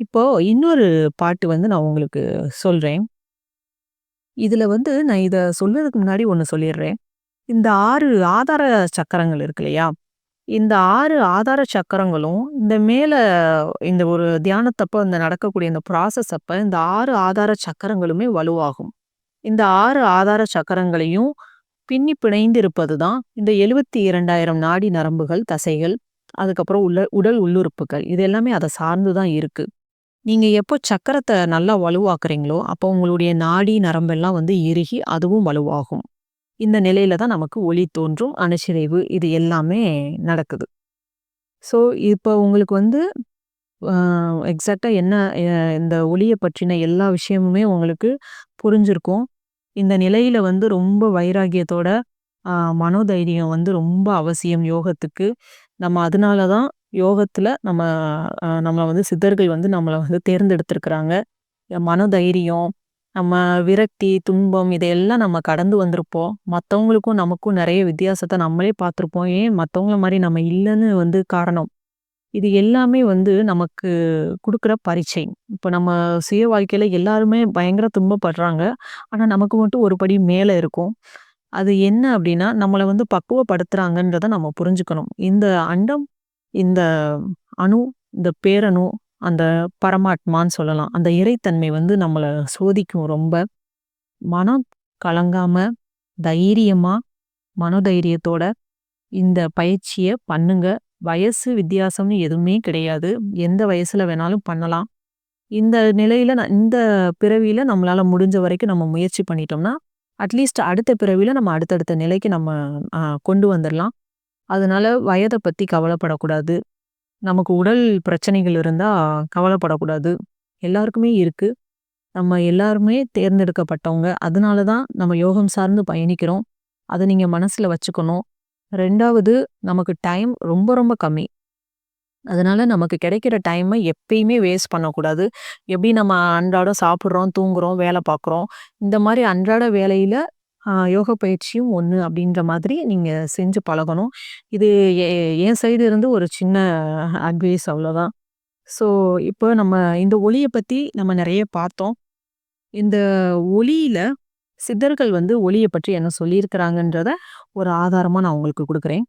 இப்போ இன்னொரு பாட்டு வந்து நான் உங்களுக்கு சொல்கிறேன் இதில் வந்து நான் இதை சொல்றதுக்கு முன்னாடி ஒன்று சொல்லிடுறேன். இந்த ஆறு ஆதார சக்கரங்கள் இருக்கு இல்லையா? இந்த ஆறு ஆதார சக்கரங்களும் இந்த மேலே இந்த ஒரு தியானத்தப்போ இந்த நடக்கக்கூடிய இந்த ப்ராசஸ் அப்போ இந்த ஆறு ஆதார சக்கரங்களுமே வலுவாகும். இந்த ஆறு ஆதார சக்கரங்களையும் பின்னி பிணைந்து இருப்பது தான் இந்த 72,000 நாடி நரம்புகள், தசைகள், அதுக்கப்புறம் உள்ள உடல் உள்ளுறுப்புகள். இது எல்லாமே அதை சார்ந்து தான் இருக்குது நீங்கள் எப்போ சக்கரத்தை நல்லா வலுவாக்குறீங்களோ, அப்போ உங்களுடைய நாடி நரம்பெல்லாம் வந்து இறுகி அதுவும் வலுவாகும். இந்த நிலையில தான் நமக்கு ஒளி தோன்றும், அணுச்சிறைவு இது எல்லாமே நடக்குது. ஸோ, இப்போ உங்களுக்கு வந்து எக்ஸாக்டாக என்ன இந்த ஒளியை பற்றின எல்லா விஷயமுமே உங்களுக்கு புரிஞ்சிருக்கும். இந்த நிலையில வந்து ரொம்ப வைராகியத்தோட மனோதைரியம் வந்து ரொம்ப அவசியம் யோகத்துக்கு. நம்ம அதனால தான் யோகத்தில் நம்ம நம்மளை வந்து சித்தர்கள் வந்து நம்மளை வந்து தேர்ந்தெடுத்திருக்கிறாங்க. மனதைரியம் நம்ம விரக்தி, துன்பம் இதையெல்லாம் நம்ம கடந்து வந்திருப்போம். மற்றவங்களுக்கும் நமக்கும் நிறைய வித்தியாசத்தை நம்மளே பார்த்துருப்போம். ஏன் மற்றவங்கள மாதிரி நம்ம இல்லைன்னு வந்து காரணம். இது எல்லாமே வந்து நமக்கு கொடுக்குற பரீட்சை. இப்போ நம்ம சுய வாழ்க்கையில் எல்லாருமே பயங்கர துன்பப்படுறாங்க. ஆனால் நமக்கு மட்டும் ஒரு படி மேலே இருக்கும் அது என்ன அப்படின்னா நம்மளை வந்து பக்குவப்படுத்துகிறாங்கன்றத நம்ம புரிஞ்சுக்கணும். இந்த அண்டம், இந்த அணு, இந்த பேரணு, அந்த பரமாத்மான்னு சொல்லலாம். அந்த இறைத்தன்மை வந்து நம்மளை சோதிக்கும் ரொம்ப. மனம் கலங்காமல் தைரியமாக மனோதைரியத்தோட இந்த பயிற்சியை பண்ணுங்க. வயசு வித்தியாசம்னு எதுவுமே கிடையாது. எந்த வயசில் வேணாலும் பண்ணலாம். இந்த நிலையில் நான் இந்த பிறவியில் நம்மளால் முடிஞ்ச வரைக்கும் நம்ம முயற்சி பண்ணிட்டோம்னா, அட்லீஸ்ட் அடுத்த பிறவியில் நம்ம அடுத்தடுத்த நிலைக்கு நம்ம கொண்டு வந்துடலாம் அதனால வயதை பற்றி கவலைப்படக்கூடாது. நமக்கு உடல் பிரச்சனைகள் இருந்தால் கவலைப்படக்கூடாது. எல்லாருக்குமே இருக்குது நம்ம எல்லாருமே தேர்ந்தெடுக்கப்பட்டவங்க. அதனால தான் நம்ம யோகம் சார்ந்து பயணிக்கிறோம். அதை நீங்கள் மனசில் வச்சுக்கணும். ரெண்டாவது நமக்கு டைம் ரொம்ப ரொம்ப கம்மி. அதனால நமக்கு கிடைக்கிற டைமை எப்பயுமே வேஸ்ட் பண்ணக்கூடாது. எப்படி நம்ம அன்றாடம் சாப்பிட்றோம் தூங்குறோம், வேலை பார்க்குறோம். இந்த மாதிரி அன்றாட வேலையில் யோக பயிற்சியும் ஒன்று அப்படின்ற மாதிரி நீங்கள் செஞ்சு பழகணும். இது எ என் சைடு இருந்து ஒரு சின்ன அட்வைஸ் அவ்வளோதான். ஸோ, இப்போ நம்ம இந்த ஒளியை பற்றி நம்ம நிறைய பார்த்தோம். இந்த ஒளியில் சித்தர்கள் வந்து ஒளியை பற்றி என்ன சொல்லியிருக்கிறாங்கன்றத ஒரு ஆதாரமாக நான் உங்களுக்கு கொடுக்குறேன்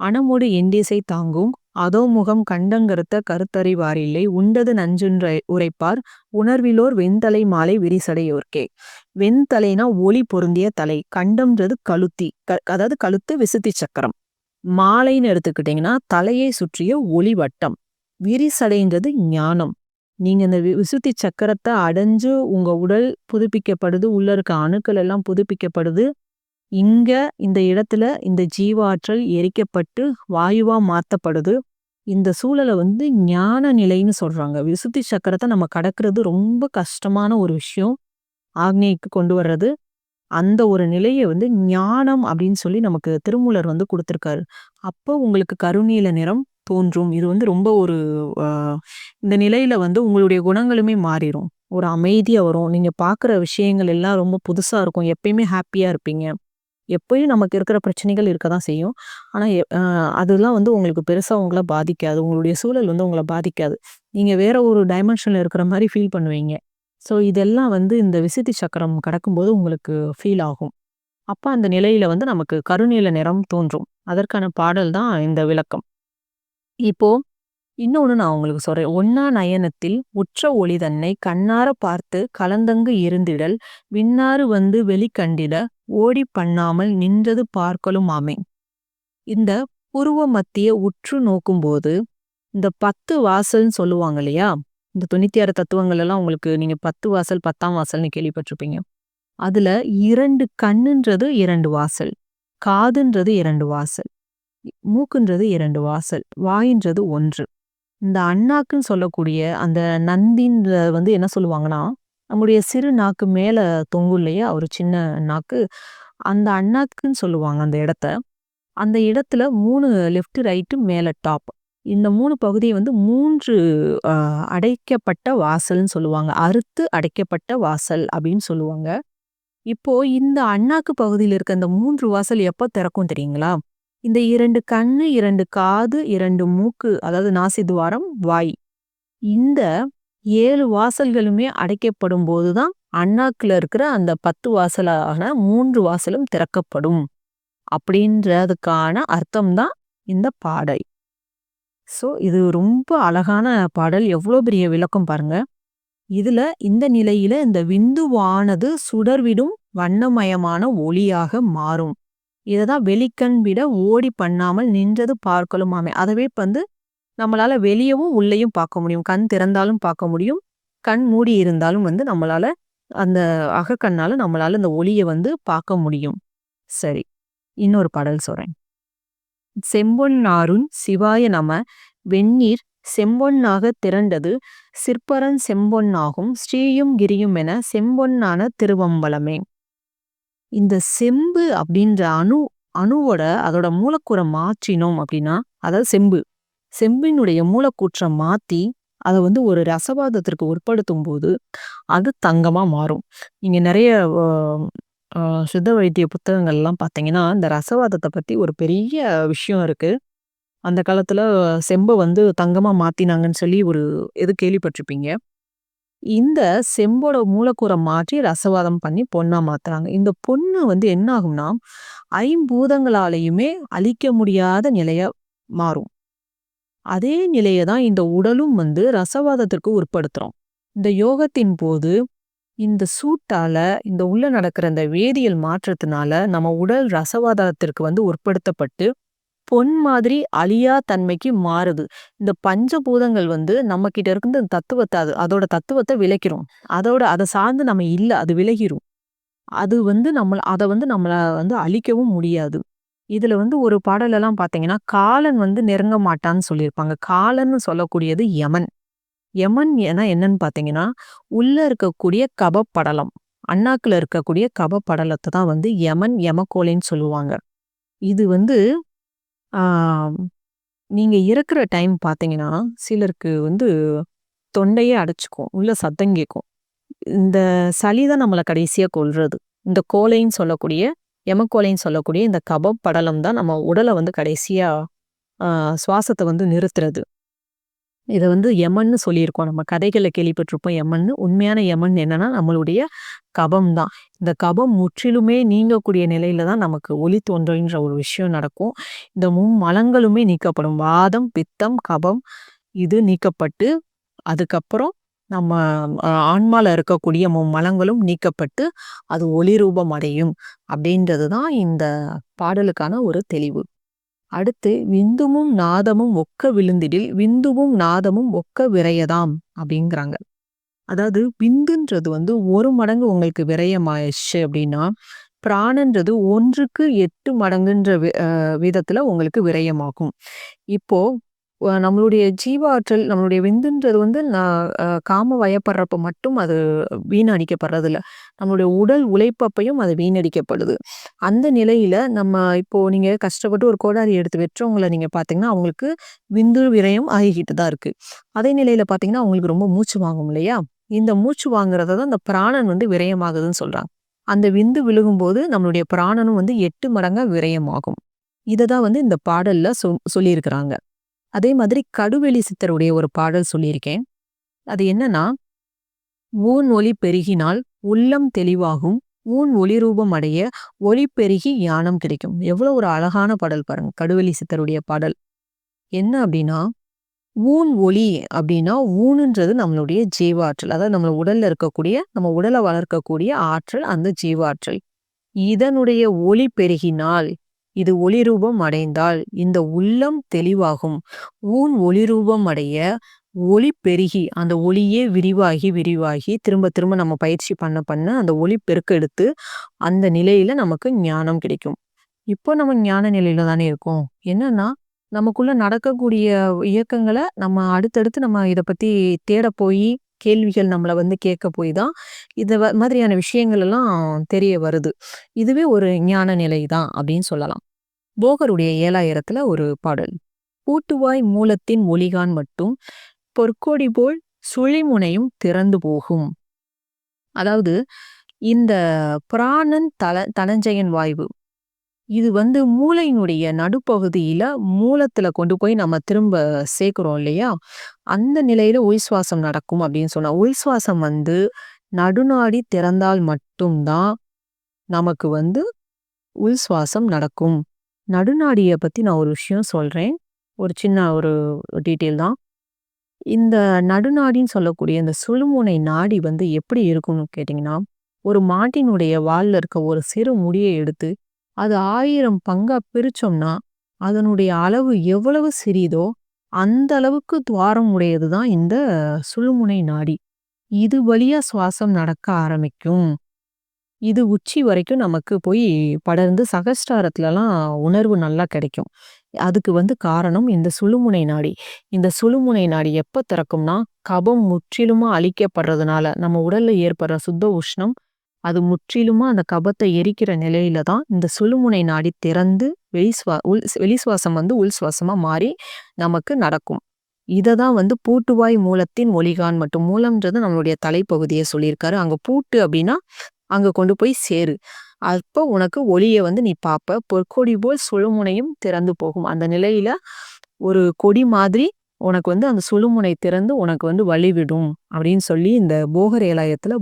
அணமோடு எண்டிசை தாங்கும் அதோமுகம் கண்டங்கருத்த கருத்தறிவாரில்லை உண்டது நஞ்சுன்ற உரைப்பார் உணர்விலோர் வெண்தலை மாலை விரிசடையோர்க்கே." வெண்தலைனா ஒளி பொருந்திய தலை. கண்டம்ன்றது கழுத்தி. க அதாவது கழுத்து விசுத்தி சக்கரம். மாலைன்னு எடுத்துக்கிட்டீங்கன்னா, தலையை சுற்றிய ஒளி வட்டம். விரிசடைன்றது ஞானம். நீங்க இந்த வி விசுத்தி சக்கரத்தை அடைஞ்சு உங்க உடல் புதுப்பிக்கப்படுது. உள்ள இருக்க அணுக்கள் எல்லாம் புதுப்பிக்கப்படுது. இங்கே இந்த இடத்துல இந்த ஜீவாற்றல் எரிக்கப்பட்டு வாயுவாக மாற்றப்படுது இந்த சூழலை வந்து ஞான நிலைன்னு சொல்கிறாங்க விசுத்தி சக்கரத்தை நம்ம கடக்கிறது ரொம்ப கஷ்டமான ஒரு விஷயம். ஆக்னேய்க்கு கொண்டு வர்றது. அந்த ஒரு நிலையை வந்து ஞானம் அப்படின்னு சொல்லி நமக்கு திருமூலர் வந்து கொடுத்துருக்காரு அப்போ உங்களுக்கு கருநீல நிறம் தோன்றும். இது வந்து ரொம்ப ஒரு இந்த நிலையில வந்து உங்களுடைய குணங்களுமே மாறிடும் ஒரு அமைதியாக வரும். நீங்கள் பார்க்குற விஷயங்கள் எல்லாம் ரொம்ப புதுசாக இருக்கும். எப்பயுமே ஹாப்பியாக இருப்பீங்க. எப்பயும் நமக்கு இருக்கிற பிரச்சனைகள் இருக்க தான் செய்யும். ஆனால் அதெல்லாம் வந்து உங்களுக்கு பெருசாக உங்களை பாதிக்காது. உங்களுடைய சூழல் வந்து உங்களை பாதிக்காது. நீங்கள் வேற ஒரு டைமென்ஷனில் இருக்கிற மாதிரி ஃபீல் பண்ணுவீங்க. ஸோ, இதெல்லாம் வந்து இந்த விசித்தி சக்கரம் கடக்கும்போது உங்களுக்கு ஃபீல் ஆகும். அப்போ அந்த நிலையில் வந்து நமக்கு கருநீல நிறம் தோன்றும். அதற்கான பாடல் தான் இந்த விளக்கம். இப்போ இன்னொன்று நான் உங்களுக்கு சொல்கிறேன் ஒன்னா நயனத்தில் உற்ற ஒளி தன்னை கண்ணார பார்த்து கலந்தங்கு இருந்திடல் விண்ணாறு வந்து வெளிக்கண்டிட ஓடிப் பண்ணாமல் நின்றது பார்க்கலுமாமே." இந்த புருவ மத்திய உற்று நோக்கும்போது, இந்த 10 வாசல்ன்னு சொல்லுவாங்க இல்லையா? இந்த 96 தத்துவங்கள் எல்லாம் உங்களுக்கு நீங்க 10 வாசல், 10ஆம் வாசல்னு கேள்விப்பட்டிருப்பீங்க. அதுல இரண்டு கண்ணுன்றது இரண்டு வாசல். காதுன்றது இரண்டு வாசல். மூக்குன்றது இரண்டு வாசல். வாயின்றது ஒன்று இந்த அண்ணாக்குன்னு சொல்லக்கூடிய அந்த நந்தின்ற வந்து என்ன சொல்லுவாங்கன்னா, நம்முடைய சிறு நாக்கு மேலே தொங்கும் இல்லையா? ஒரு சின்ன நாக்கு. அந்த அண்ணாக்குன்னு சொல்லுவாங்க அந்த இடத்த. அந்த இடத்துல மூணு லெஃப்ட், ரைட்டு மேலே டாப். இந்த மூணு பகுதியை வந்து மூன்று அடைக்கப்பட்ட வாசல்ன்னு சொல்லுவாங்க. அறுத்து அடைக்கப்பட்ட வாசல் அப்படின்னு சொல்லுவாங்க. இப்போ இந்த அண்ணாக்கு பகுதியில் இருக்க இந்த மூன்று வாசல் எப்போ திறக்கும் தெரியுங்களா? இந்த இரண்டு கண்ணு, இரண்டு காது, இரண்டு மூக்கு அதாவது நாசி துவாரம், வாய். இந்த ஏழு வாசல்களுமே அடைக்கப்படும் போதுதான் அண்ணாக்கில் இருக்கிற அந்த பத்து வாசலான மூன்று வாசலும் திறக்கப்படும். அப்படின்றதுக்கான அர்த்தம் தான் இந்த பாடல். ஸோ இது ரொம்ப அழகான பாடல். எவ்வளோ பெரிய விளக்கம் பாருங்க. இதுல இந்த நிலையில இந்த விந்துவானது சுடர்விடும் வண்ணமயமான ஒளியாக மாறும். இதை தான் வெளிக்கண் விட ஓடி பண்ணாமல் நின்றது பார்க்கலுமாமே. அதவே வந்து நம்மளால வெளியவும் உள்ளேயும் பார்க்க முடியும். கண் திறந்தாலும் பார்க்க முடியும். கண் மூடி இருந்தாலும் வந்து நம்மளால அந்த அகக்கண்ணால நம்மளால அந்த ஒளியை வந்து பார்க்க முடியும். சரி இன்னொரு பாடல் சொல்றேன். செம்பொன்னாருன் சிவாய நம வெந்நீர் செம்பொன்னாக திரண்டது சிற்பரன் செம்பொன்னாகும் ஸ்ரீயும் கிரியும் என செம்பொன்னான திருவம்பலமே. இந்த செம்பு அப்படின்ற அணு அணுவோட அதோட மூலக்கூறை மாற்றினோம் அப்படின்னா அதாவது செம்பு செம்பினுடைய மூலக்கூற்றை மாற்றி அதை வந்து ஒரு ரசவாதத்திற்கு உட்படுத்தும் போது அது தங்கமாக மாறும். இங்கே நிறைய சித்த வைத்திய புத்தகங்கள்லாம் பார்த்தீங்கன்னா இந்த ரசவாதத்தை பற்றி ஒரு பெரிய விஷயம் இருக்குது அந்த காலத்தில் செம்பை வந்து தங்கமாக மாற்றினாங்கன்னு சொல்லி ஒரு இது கேள்விப்பட்டிருப்பீங்க. இந்த செம்போட மூலக்கூரை மாற்றி ரசவாதம் பண்ணி பொண்ணாக மாற்றுறாங்க இந்த பொண்ணு வந்து என்ன ஆகும்னா ஐம்பூதங்களாலையுமே அழிக்க முடியாத நிலையாக மாறும். அதே நிலையை தான் இந்த உடலும் வந்து ரசவாதத்திற்கு உட்படுத்துறோம். இந்த யோகத்தின் போது இந்த சூட்டால இந்த உள்ள நடக்கிற இந்த வேதியியல் மாற்றத்தினால நம்ம உடல் ரசவாதத்திற்கு வந்து உட்படுத்தப்பட்டு பொன் மாதிரி அழியா தன்மைக்கு மாறுது. இந்த பஞ்சபூதங்கள் வந்து நம்ம கிட்ட இருந்து தத்துவத்தை அது அதோட தத்துவத்தை விளக்கிறோம். அதோட அதை சார்ந்து நம்ம இல்லை அது விலகிரும். அது வந்து நம்ம அதை வந்து நம்மள வந்து அழிக்கவும் முடியாது. இதுல வந்து ஒரு பாடலெல்லாம் பார்த்தீங்கன்னா காலன் வந்து நெருங்க மாட்டான்னு சொல்லியிருப்பாங்க. காலன்னு சொல்லக்கூடியது யமன். யமன் என என்னன்னு பார்த்தீங்கன்னா உள்ள இருக்கக்கூடிய கபப்படலம் அண்ணாக்கில் இருக்கக்கூடிய கபப்படலத்தை தான் வந்து யமன் யமக்கோலைன்னு சொல்லுவாங்க. இது வந்து நீங்கள் நீங்க இருக்கிற டைம் பார்த்தீங்கன்னா சிலருக்கு வந்து தொண்டையே அடைச்சிக்கும் உள்ள சத்தம் கேட்கும் இந்த சளி தான் நம்மளை கடைசியாக கொள்றது இந்த கோலைன்னு சொல்லக்கூடிய எமக்கோலைன்னு சொல்லக்கூடிய இந்த கபப் படலம் தான் நம்ம உடலை வந்து கடைசியாக சுவாசத்தை வந்து நிறுத்துறது. இதை வந்து யமன்னு சொல்லியிருக்கோம். நம்ம கதைகளில் கேள்விப்பட்டிருப்போம் யமன்னு. உண்மையான யமன் என்னன்னா நம்மளுடைய கபம் தான். இந்த கபம் முற்றிலுமே நீங்கக்கூடிய நிலையில தான் நமக்கு ஒளி தோன்றன்ற ஒரு விஷயம் நடக்கும். இந்த மும்மலங்களுமே நீக்கப்படும். வாதம் பித்தம் கபம் இது நீக்கப்பட்டு அதுக்கப்புறம் நம்ம ஆன்மால இருக்கக்கூடிய மும்மலங்களும் நீக்கப்பட்டு அது ஒளி ரூபம் அடையும் அப்படின்றது தான் இந்த பாடலுக்கான ஒரு தெளிவு. அடுத்து விந்துமும் நாதமும் ஒக்க விழுந்திடில் விந்துவும் நாதமும் ஒக்க விரையதாம் அப்படிங்கிறாங்க. அதாவது விந்துன்றது வந்து ஒரு மடங்கு உங்களுக்கு விரயமாயிடுச்சு அப்படின்னா பிராணன்றது ஒன்றுக்கு எட்டு மடங்குன்ற விதத்துல உங்களுக்கு விரயமாகும். இப்போ நம்மளுடைய ஜீவாற்றல் நம்மளுடைய விந்துன்றது வந்து நான் காம வயப்படுறப்ப மட்டும் அது வீணடிக்கப்படுறதில்ல நம்மளுடைய உடல் உழைப்பப்பையும் அது வீணடிக்கப்படுது. அந்த நிலையில நம்ம இப்போ நீங்க கஷ்டப்பட்டு ஒரு கோடாரி எடுத்து வெற்றவங்களை நீங்க பார்த்தீங்கன்னா, அவங்களுக்கு விந்து விரயம் ஆகிக்கிட்டு தான் இருக்கு. அதே நிலையில பார்த்தீங்கன்னா, அவங்களுக்கு ரொம்ப மூச்சு வாங்கும் இல்லையா? இந்த மூச்சு வாங்குறத தான் அந்த பிராணன் வந்து விரயமாகுதுன்னு சொல்றாங்க. அந்த விந்து விழுகும்போது நம்மளுடைய பிராணனும் வந்து எட்டு மடங்கா விரயமாகும். இதை தான் வந்து இந்த பாடல்ல சொ சொல்லியிருக்கிறாங்க. அதே மாதிரி கடுவெளி சித்தருடைய ஒரு பாடல் சொல்லியிருக்கேன். அது என்னன்னா ஊன் ஒளி பெருகினால் உள்ளம் தெளிவாகும். ஊன் ஒளி ரூபம் அடைய ஒளி பெருகி ஞானம் கிடைக்கும். எவ்வளோ ஒரு அழகான பாடல் பாருங்க கடுவெளி சித்தருடைய பாடல். என்ன அப்படின்னா ஊன் ஒளி அப்படின்னா ஊனுன்றது நம்மளுடைய ஜீவாற்றல். அதாவது நம்ம உடல்ல இருக்கக்கூடிய நம்ம உடலை வளர்க்கக்கூடிய ஆற்றல் அந்த ஜீவாற்றல். இதனுடைய ஒளி பெருகினால் இது ஒளிரூபம் அடைந்தால் இந்த உள்ளம் தெளிவாகும். ஊன் ஒளிரூபம் அடைய ஒளி பெருகி அந்த ஒளியே விரிவாகி விரிவாகி திரும்ப திரும்ப நம்ம பயிற்சி பண்ண பண்ண அந்த ஒளி பெருக்கெடுத்து அந்த நிலையில நமக்கு ஞானம் கிடைக்கும். இப்போ நம்ம ஞான நிலையில தானே இருக்கோம். என்னன்னா நமக்குள்ள நடக்கக்கூடிய இயக்கங்களை நம்ம அடுத்தடுத்து நம்ம இதை பத்தி தேட போய் கேள்விகள் நம்மளை வந்து கேட்க போய் தான் இது மாதிரியான விஷயங்கள் எல்லாம் தெரிய வருது. இதுவே ஒரு ஞான நிலை தான் அப்படின்னு சொல்லலாம். போகருடைய ஏழாயிரத்துல ஒரு பாடல். பூட்டுவாய் மூலத்தின் ஒளிகான் மட்டும் பொற்கொடி போல் சுழிமுனையும் திறந்து போகும். அதாவது இந்த பிராணன் தல தனஞ்சயன் வாய்வு. இது வந்து மூளையினுடைய நடுப்பகுதியில மூலத்துல கொண்டு போய் நம்ம திரும்ப சேர்க்கிறோம் இல்லையா? அந்த நிலையில உள் சுவாசம் நடக்கும் அப்படின்னு சொன்னா. உள் சுவாசம் வந்து நடுநாடி திறந்தால் மட்டும் தான் நமக்கு வந்து உள் சுவாசம் நடக்கும். நடுநாடியை பற்றி நான் ஒரு விஷயம் சொல்கிறேன் ஒரு சின்ன ஒரு டீட்டெயில் தான். இந்த நடுநாடின்னு சொல்லக்கூடிய இந்த சுழுமுனை நாடி வந்து எப்படி இருக்கும்னு கேட்டிங்கன்னா ஒரு மாட்டினுடைய வால்ல இருக்க ஒரு சிறு முடியை எடுத்து, அது ஆயிரம் பங்கா பிரிச்சோம்னா, அதனுடைய அளவு எவ்வளவு சிறிதோ, அந்த அளவுக்கு துவாரம் உடையது தான் இந்த சுழுமுனை நாடி. இது வழியா சுவாசம் நடக்க ஆரம்பிக்கும். இது உச்சி வரைக்கும் நமக்கு போய் படர்ந்து சகஸ்டாரத்துலலாம் உணர்வு நல்லா கிடைக்கும். அதுக்கு வந்து காரணம் இந்த சுழுமுனை நாடி. இந்த சுழுமுனை நாடி எப்போ திறக்கும்னா, கபம் முற்றிலுமா அழிக்கப்படுறதுனால, நம்ம உடல்ல ஏற்படுற சுத்த உஷ்ணம், அது முற்றிலுமா அந்த கபத்தை எரிக்கிற நிலையில தான் இந்த சுழுமுனை நாடி திறந்து வெளி சுவா உள் வெளி சுவாசம் வந்து உள் சுவாசமா மாறி நமக்கு நடக்கும். இதை தான் வந்து பூட்டுவாய் மூலத்தின் ஒலிகான் மட்டும். மூலம்ன்றது நம்மளுடைய தலைப்பகுதியை சொல்லியிருக்காரு. அங்க பூட்டு அப்படின்னா, அங்க கொண்டு போய் சேரு. அப்போ உனக்கு ஒளியை வந்து நீ பார்ப்ப பொற்கொடி போல் சுழுமுனையும் திறந்து போகும். அந்த நிலையில ஒரு கொடி மாதிரி உனக்கு வந்து அந்த சுழுமுனை திறந்து உனக்கு வந்து வழிவிடும் அப்படின்னு சொல்லி இந்த போகர் ஏலாயத்துல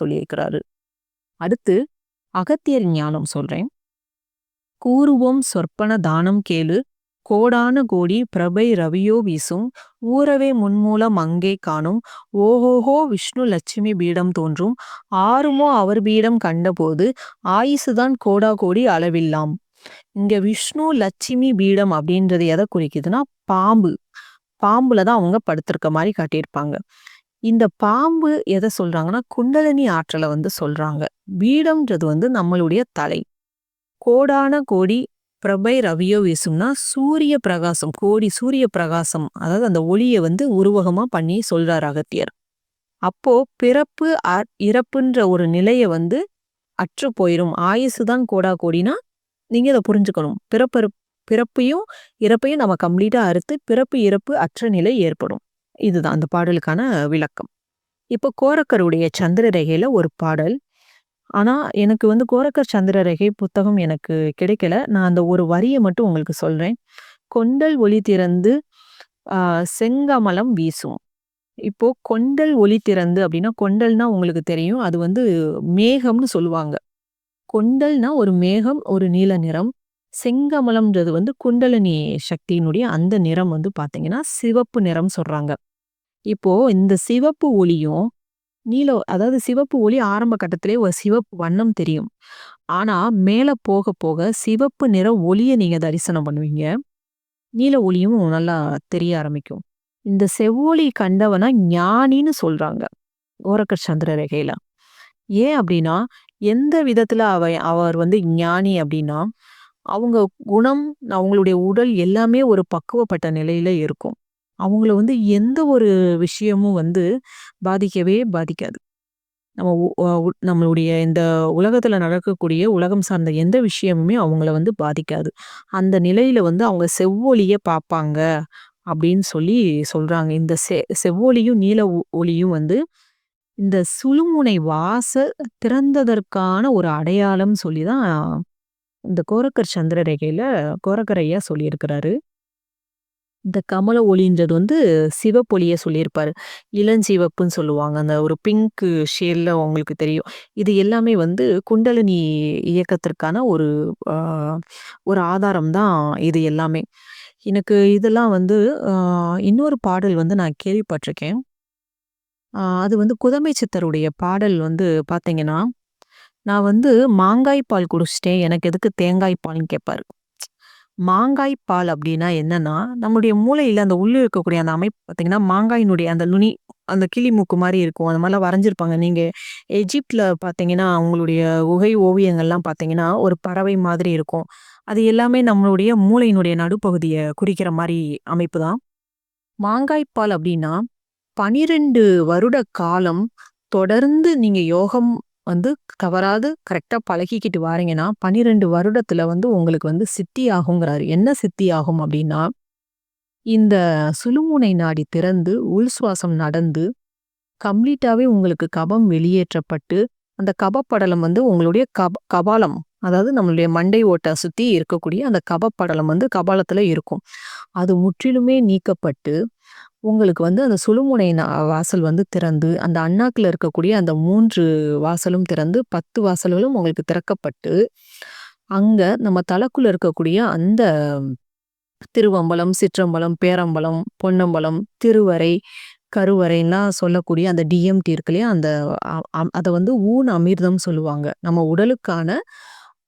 சொல்லியிருக்கிறாரு. அடுத்து அகத்தியர் ஞானம் சொல்றேன். கூறுவோம் சொற்பன தானம் கேளு கோடான கோடி பிரபை ரவியோ வீசும் ஊரவே முன்மூலம் அங்கே காணும் ஓஹோஹோ விஷ்ணு லட்சுமி பீடம் தோன்றும் ஆறுமோ அவர் பீடம் கண்டபோது ஆயுசுதான் கோடா கோடி அளவில்லாம். இங்க விஷ்ணு லட்சுமி பீடம் அப்படின்றது எதை குறிக்குதுன்னா பாம்பு. பாம்புல தான் அவங்க படுத்திருக்க மாதிரி காட்டியிருப்பாங்க. இந்த பாம்பு எதை சொல்றாங்கன்னா குண்டலினி ஆற்றலை வந்து சொல்றாங்க. பீடம்ன்றது வந்து நம்மளுடைய தலை. கோடான கோடி பிரபை ரவியோ வீசும்னா சூரிய பிரகாசம் கோடி சூரிய பிரகாசம் அதாவது அந்த ஒளியை வந்து உருவகமா பண்ணி சொல்றார் அகத்தியர். அப்போ பிறப்பு அ- இறப்புன்ற ஒரு நிலையை வந்து அற்று ஆயுசு தான் கோடா கோடினா நீங்க இதை புரிஞ்சுக்கணும். பிறப்பு பிறப்பையும் இறப்பையும் நம்ம கம்ப்ளீட்டா அறுத்து பிறப்பு இறப்பு அற்ற நிலை ஏற்படும். இதுதான் அந்த பாடலுக்கான விளக்கம். இப்போ கோரக்கருடைய சந்திர ரேகையில் ஒரு பாடல். ஆனால் எனக்கு வந்து கோரக்கர் சந்திரரேகை புத்தகம் எனக்கு கிடைக்கல. நான் அந்த ஒரு வரியை மட்டும் உங்களுக்கு சொல்கிறேன் கொண்டல் ஒளி திறந்து செங்கமலம் வீசும். இப்போ கொண்டல் ஒளி திறந்து அப்படின்னா கொண்டல்னா உங்களுக்கு தெரியும். அது வந்து மேகம்னு சொல்லுவாங்க. கொண்டல்னா ஒரு மேகம், ஒரு நீல நிறம். செங்கமலம்ன்றது வந்து குண்டலினி சக்தியினுடைய அந்த நிறம் வந்து பார்த்தீங்கன்னா சிவப்பு நிறம் சொல்றாங்க. இப்போ இந்த சிவப்பு ஒளியும் நீல அதாவது சிவப்பு ஒளி ஆரம்ப கட்டத்திலே ஒரு சிவப்பு வண்ணம் தெரியும். ஆனால் மேலே போக போக சிவப்பு நிற ஒளியை நீங்க தரிசனம் பண்ணுவீங்க. நீல ஒளியும் நல்லா தெரிய ஆரம்பிக்கும். இந்த செவ்வொளி கண்டவனா ஞானின்னு சொல்றாங்க. கோரக்கர் சந்திரரேகையில. ஏன் அப்படின்னா எந்த விதத்தில் அவ அவர் வந்து ஞானி அப்படின்னா அவங்க குணம் அவங்களுடைய உடல் எல்லாமே ஒரு பக்குவப்பட்ட நிலையில இருக்கும். அவங்கள வந்து எந்த ஒரு விஷயமும் வந்து பாதிக்கவே பாதிக்காது. நம்ம உ நம்மளுடைய இந்த உலகத்துல நடக்கக்கூடிய உலகம் சார்ந்த எந்த விஷயமுமே அவங்கள வந்து பாதிக்காது. அந்த நிலையில வந்து அவங்க செவ்வொளிய பார்ப்பாங்க அப்படின்னு சொல்லி சொல்றாங்க. இந்த செ செவ்வொளியும் நீல ஒ ஒளியும் வந்து இந்த சுழுமுனை வாசல் திறந்ததற்கான ஒரு அடையாளம் சொல்லி தான் இந்த கோரக்கர் சந்திரரேகையில கோரக்கர் ஐயா சொல்லியிருக்கிறாரு. இந்த கமல ஒளின்றது வந்து சிவப்பொலியை சொல்லியிருப்பார் இளஞ்சிவப்புன்னு சொல்லுவாங்க. அந்த ஒரு பிங்க் ஷேடில் அவங்களுக்கு தெரியும். இது எல்லாமே வந்து குண்டலினி இயக்கத்திற்கான ஒரு ஒரு ஆதாரம் தான் இது எல்லாமே. எனக்கு இதெல்லாம் வந்து இன்னொரு பாடல் வந்து நான் கேள்விப்பட்டிருக்கேன். அது வந்து குதமை சித்தருடைய பாடல் வந்து பார்த்தீங்கன்னா நான் வந்து மாங்காய் பால் குடிச்சிட்டேன். எனக்கு எதுக்கு தேங்காய் பால்ன்னு கேட்பாரு. மாங்காய் பால் அப்படின்னா என்னன்னா, நம்முடைய மூளையில் அந்த உள்ளே இருக்கக்கூடிய அந்த அமைப்பு பார்த்தீங்கன்னா மாங்காயினுடைய அந்த நுனி அந்த கிளி மூக்கு மாதிரி இருக்கும். அந்த மாதிரிலாம் வரைஞ்சிருப்பாங்க. நீங்கள் எஜிப்டில் பார்த்தீங்கன்னா அவங்களுடைய உகை ஓவியங்கள்லாம் பார்த்தீங்கன்னா ஒரு பறவை மாதிரி இருக்கும். அது எல்லாமே நம்மளுடைய மூளையினுடைய நடுப்பகுதியை குறிக்கிற மாதிரி அமைப்பு தான். மாங்காய் பால் அப்படின்னா, 12 வருட காலம் தொடர்ந்து நீங்கள் யோகம் வந்து தவறாது கரெக்டாக பழகிக்கிட்டு வாரீங்கன்னா, பன்னிரெண்டு வருடத்தில் வந்து உங்களுக்கு வந்து சித்தி ஆகுங்கிறாரு. என்ன சித்தி ஆகும் அப்படின்னா, இந்த சுழுமுனை நாடி திறந்து உள் சுவாசம் நடந்து கம்ப்ளீட்டாகவே உங்களுக்கு கபம் வெளியேற்றப்பட்டு, அந்த கபப்படலம் வந்து உங்களுடைய கப கபாலம் அதாவது நம்மளுடைய மண்டை ஓட்டை சுற்றி இருக்கக்கூடிய அந்த கபப்படலம் வந்து கபாலத்தில் இருக்கும். அது முற்றிலுமே நீக்கப்பட்டு, உங்களுக்கு வந்து அந்த சுழுமுனை வாசல் வந்து திறந்து, அந்த அண்ணாக்கில் இருக்கக்கூடிய அந்த மூன்று வாசலும் திறந்து 10 வாசல்களும் உங்களுக்கு திறக்கப்பட்டு, அங்கே நம்ம தலைக்குள்ள இருக்கக்கூடிய அந்த திருவம்பலம், சிற்றம்பலம், பேரம்பலம், பொன்னம்பலம், திருவரை, கருவறைலாம் சொல்லக்கூடிய அந்த டிஎம்டி இருக்கு இல்லையா? அந்த அதை வந்து ஊன் அமிர்தம் சொல்லுவாங்க. நம்ம உடலுக்கான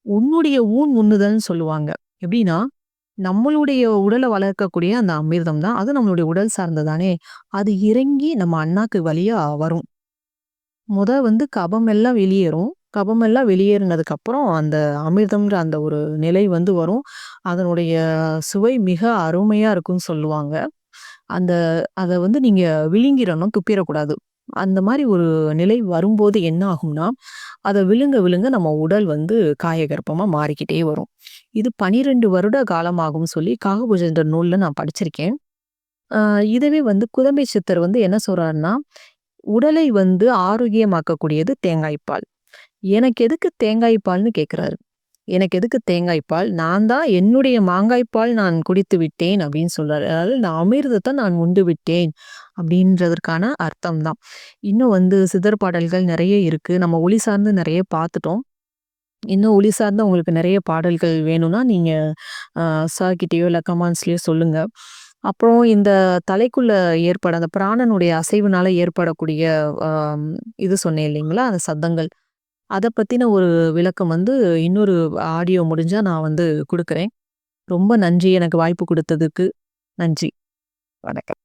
உன்னுடைய ஊன் உண்ணுதல்னு சொல்லுவாங்க. எப்படின்னா, நம்மளுடைய உடலை வளர்க்கக்கூடிய அந்த அமிர்தம் தான். அது நம்மளுடைய உடல் சார்ந்ததானே அது இறங்கி நம்ம அண்ணாக்கு வழியா வரும். முத வந்து கபம் எல்லாம் வெளியேறும். கபம் எல்லாம் வெளியேறினதுக்கு அப்புறம் அந்த அமிர்தம்ன்ற அந்த ஒரு நிலை வந்து வரும். அதனுடைய சுவை மிக அருமையா இருக்கும்னு சொல்லுவாங்க. அந்த அதை வந்து நீங்க விழுங்கிடணும் துப்பிடக்கூடாது அந்த மாதிரி ஒரு நிலை வரும்போது என்ன ஆகும்னா, அதை விழுங்க விழுங்க நம்ம உடல் வந்து காயகற்பமாக மாறிக்கிட்டே வரும். இது 12 வருட காலமாகும் சொல்லி காகபூஜன்ற நூலில் நான் படிச்சிருக்கேன். இதுவே வந்து குதம்பை சித்தர் வந்து என்ன சொல்கிறாருன்னா உடலை வந்து ஆரோக்கியமாக்கக்கூடியது தேங்காய் பால். எனக்கு எதுக்கு தேங்காய் பால்ன்னு கேட்குறாரு எனக்கு எதுக்கு தேங்காய் பால்? நான் தான் என்னுடைய மாங்காய்ப்பால் நான் குடித்து விட்டேன் அப்படின்னு சொல்றாரு. அதாவது இந்த அமிர்தத்தை நான் உண்டு விட்டேன் அப்படின்றதற்கான அர்த்தம் தான். இன்னும் வந்து சித்தர் பாடல்கள் நிறைய இருக்கு. நம்ம ஒளி சார்ந்து நிறைய பார்த்துட்டோம். இன்னும் ஒளி சார்ந்த உங்களுக்கு நிறைய பாடல்கள் வேணும்னா, நீங்க அ இல்லை கிட்டயோ சொல்லுங்கள் சொல்லுங்க. அப்புறம் இந்த தலைக்குள்ள ஏற்பட அந்த பிராணனுடைய அசைவுனால ஏற்படக்கூடிய இது சொன்னேன் இல்லைங்களா? அந்த சத்தங்கள். அதை பற்றின ஒரு விளக்கம் வந்து இன்னொரு ஆடியோ முடிஞ்சால் நான் வந்து கொடுக்குறேன் ரொம்ப நன்றி எனக்கு வாய்ப்பு கொடுத்ததுக்கு நன்றி. வணக்கம்.